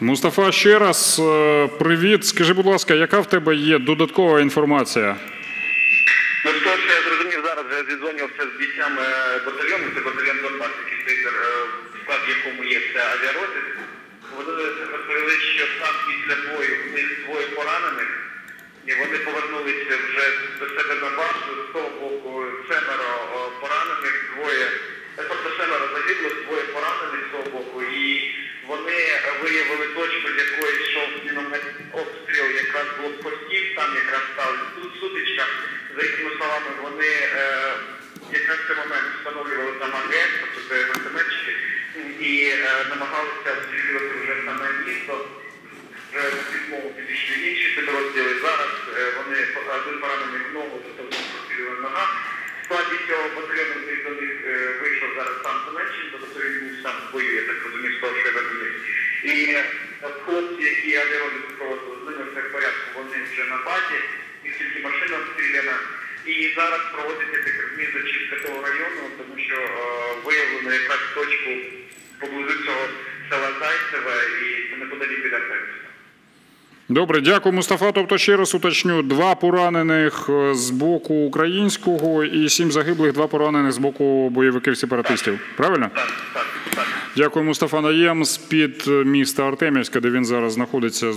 Мустафа, ще раз е, привіт. Скажи, будь ласка, яка в тебе є додаткова інформація? Ну, що я зрозумів, зараз вже зідзвонювався з бійцями е, батальйону, це батальйон Донбас, який стоїть, е, в склад якому є це авіаротик. Вони розповіли, що там після бою в них двоє поранених, і вони повернулися вже до себе на базу. З того боку семеро поранених, двоє, тобто семеро загиблих, двоє поранених з того боку. І вони виявили точку, з якої йшов обстріл якраз блокпостів, там якраз стала тут сутичка. За їхніми словами, вони е, якраз в цей момент встановлювали там АГС, тобто гранатометчики, і е, намагалися обстрілювати вже саме місто. Вже на підмогу підійшли інші підрозділи. Зараз е, вони один поранений в ногу, тобто ногу нога. В складі цього батальйону до них вийшов зараз сам Семенченко, тобто він був сам в бою, я так розумію, з того, що я розумію. І хлопці, які авіароди супроводили з ними, все в порядку, вони вже на базі, їх тільки машина обстріляна. І зараз проводиться так розумію, зачистка того району, тому що е, виявлено якраз точку поблизу цього села Зайцеве і це неподалік від Артемівська. Добре, дякую, Мустафа. Тобто, ще раз уточню: два поранених е, з боку українського і сім загиблих, два поранених з боку бойовиків сепаратистів. Правильно? Так, так. Дякую, Мустафа Наєм з під міста Артемівська, де він зараз знаходиться.